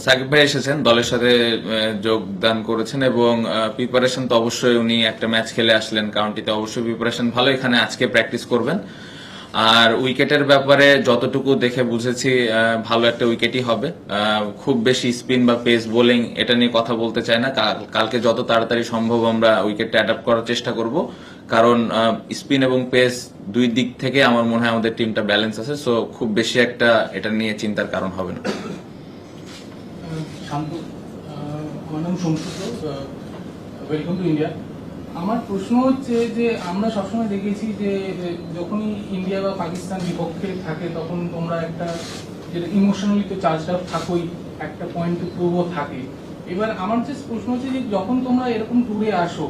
সাকিব ভাই এসেছেন, দলের সাথে যোগদান করেছেন এবং প্রিপারেশন তো অবশ্যই উনি একটা ম্যাচ খেলে আসলেন কাউন্টিতে অবশ্যই প্রিপারেশন ভালো। এখানে আজকে প্র্যাকটিস করবেন। আর উইকেটের ব্যাপারে যতটুকু দেখে বুঝেছি ভালো একটা উইকেটই হবে। খুব বেশি স্পিন বা পেস বোলিং এটা নিয়ে কথা বলতে চাই না। কাল- কালকে যত তাড়াতাড়ি সম্ভব আমরা উইকেটটা অ্যাডাপ্ট করার চেষ্টা করব। কারণ স্পিন এবং পেস দুই দিক থেকে আমার মনে হয় আমাদের টিমটা ব্যালেন্স আছে। সো খুব বেশি একটা এটা নিয়ে চিন্তার কারণ হবে না। শান্ত আমার নাম সংসুত ওয়েলকাম টু ইন্ডিয়া আমার প্রশ্ন হচ্ছে যে, আমরা সবসময় দেখেছি যে যখনই ইন্ডিয়া বা পাকিস্তান বিপক্ষে থাকে, তখন তোমরা একটা যেটা ইমোশনালি তো চার্জটা থাকোই, একটা পয়েন্ট প্রভও থাকে। এবার আমার যে প্রশ্ন হচ্ছে যে, যখন তোমরা এরকম ট্যুরে আসো,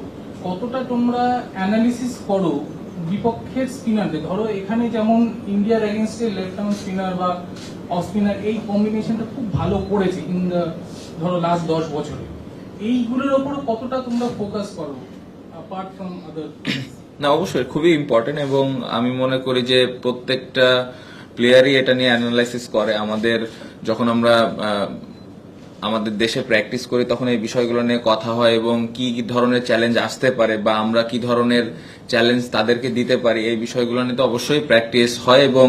কতটা তোমরা অ্যানালিসিস করো বিপক্ষের স্পিনারদের ধরো এখানে যেমন ইন্ডিয়ার এগেনস্টে লেফট আর্ম স্পিনার বা অফ স্পিনার এই কম্বিনেশনটা খুব ভালো করেছে ইন দ্য ধরো লাস্ট দশ বছরে। এইগুলোর ওপর কতটা তোমরা ফোকাস করো অ্যাপার্ট ফ্রম আদার না, অবশ্যই, খুবই ইম্পর্টেন্ট এবং আমি মনে করি যে প্রত্যেকটা প্লেয়ারই এটা নিয়ে অ্যানালাইসিস করে। আমাদের, যখন আমরা আমাদের দেশে প্র্যাকটিস করি, তখন এই বিষয়গুলো নিয়ে কথা হয় এবং কি ধরনের চ্যালেঞ্জ আসতে পারে বা আমরা কি ধরনের চ্যালেঞ্জ তাদেরকে দিতে পারি, এই বিষয়গুলো নিয়ে তো অবশ্যই প্র্যাকটিস হয় এবং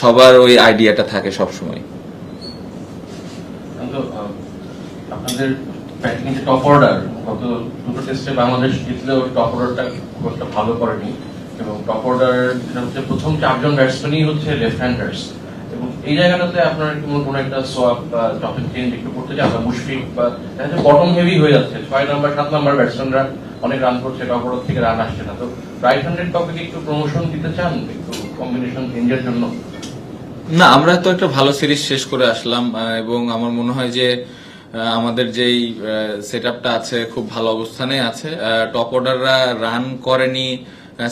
সবার ওই আইডিয়াটা থাকে সবসময়। আপনাদের যে টপ অর্ডার গত দুটো টেস্টে বাংলাদেশ টপ অর্ডারটা খুব একটা ভালো করেনি এবং টপ অর্ডার হচ্ছে প্রথম চারজন ব্যাটসম্যানই হচ্ছে লেফট হ্যান্ডার্স এই জায়গাটাতে আপনার কি কোনো একটা সোয়াপ বা টপিক চেঞ্জ একটু করতে মুশফিক বা বটম হেভি হয়ে যাচ্ছে, ছয় নাম্বার সাত নাম্বার ব্যাটসম্যানরা অনেক রান করছে থেকে রান আসছে না। তো রাইট হ্যান্ডেড একটু প্রমোশন দিতে চান? একটু কম্বিনেশন চেঞ্জের জন্য? না, আমরা তো একটা ভালো সিরিজ শেষ করে আসলাম এবং আমার মনে হয় যে আমাদের যেই সেট আছে, খুব ভালো অবস্থানে আছে। টপ অর্ডাররা রান করেনি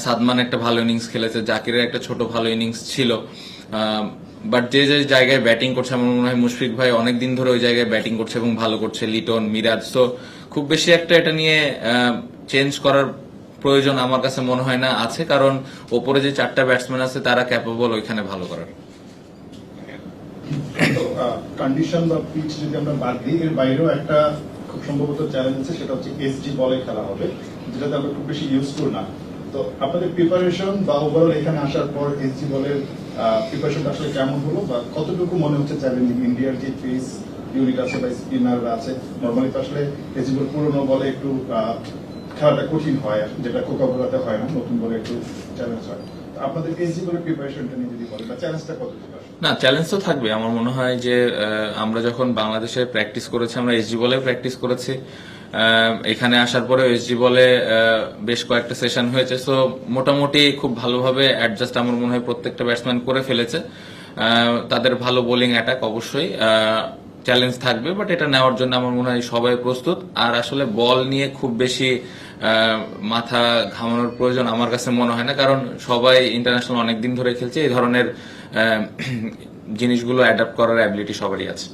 সাদমান একটা ভালো ইনিংস খেলেছে, জাকিরের একটা ছোট ভালো ইনিংস ছিল। বাট যে যে জায়গায় ব্যাটিং করছে, আমার মনে হয় মুশফিক ভাই অনেক দিন ধরে ওই জায়গায় ব্যাটিং করছে এবং ভালো করছে লিটন মিরাজ তো খুব বেশি একটা এটা নিয়ে চেঞ্জ করার প্রয়োজন আমার কাছে মনে হয় না আছে, কারণ ওপরে যে চারটা ব্যাটসম্যান আছে, তারা ক্যাপেবল ওইখানে ভালো করার। কন্ডিশন বা পিচ যদি আমরা বাদ দিই, এর বাইরেও একটা খুব সম্ভবত চ্যালেঞ্জ আছে, সেটা হচ্ছে এসজি বলে খেলা হবে, যেটাতে আমরা খুব বেশি ইউজফুল না। তো, আপনাদের প্রিপারেশন বা ওভারঅল এখানে আসার পর এসজি বলের প্রিপারেশন আসলে কেমন হলো বা কতটুকু মনে হচ্ছে চ্যালেঞ্জিং ইন্ডিয়ার যে পেস ইউনিট আছে বা স্পিনাররা আছে নর্মালি তো আসলে এসজি বল পুরোনো বলে একটু খেলাটা কঠিন হয় যেটা কোকাকোলাতে হয় না, নতুন বলে একটু চ্যালেঞ্জ হয়। আপনাদের এসজি বলের প্রিপারেশনটা নিয়ে যদি বলেন, বা চ্যালেঞ্জটা কতটুকু না চ্যালেঞ্জ তো থাকবে। আমার মনে হয় যে আমরা যখন বাংলাদেশে প্র্যাকটিস করেছি, আমরা এসজি বলে প্র্যাকটিস করেছি। এখানে আসার পরে এসজি বলে বেশ কয়েকটা সেশন হয়েছে। সো মোটামুটি খুব ভালোভাবে অ্যাডজাস্ট আমার মনে হয় প্রত্যেকটা ব্যাটসম্যান করে ফেলেছে। তাদের ভালো বোলিং অ্যাটাক অবশ্যই। চ্যালেঞ্জ থাকবে বাট এটা নেওয়ার জন্য আমার মনে হয় সবাই প্রস্তুত। আর আসলে বল নিয়ে খুব বেশি মাথা ঘামানোর প্রয়োজন আমার কাছে মনে হয় না। কারণ সবাই ইন্টারন্যাশনাল অনেক দিন ধরে খেলছে, এই ধরনের জিনিসগুলো অ্যাডাপ্ট করার অ্যাবিলিটি সবারই আছে।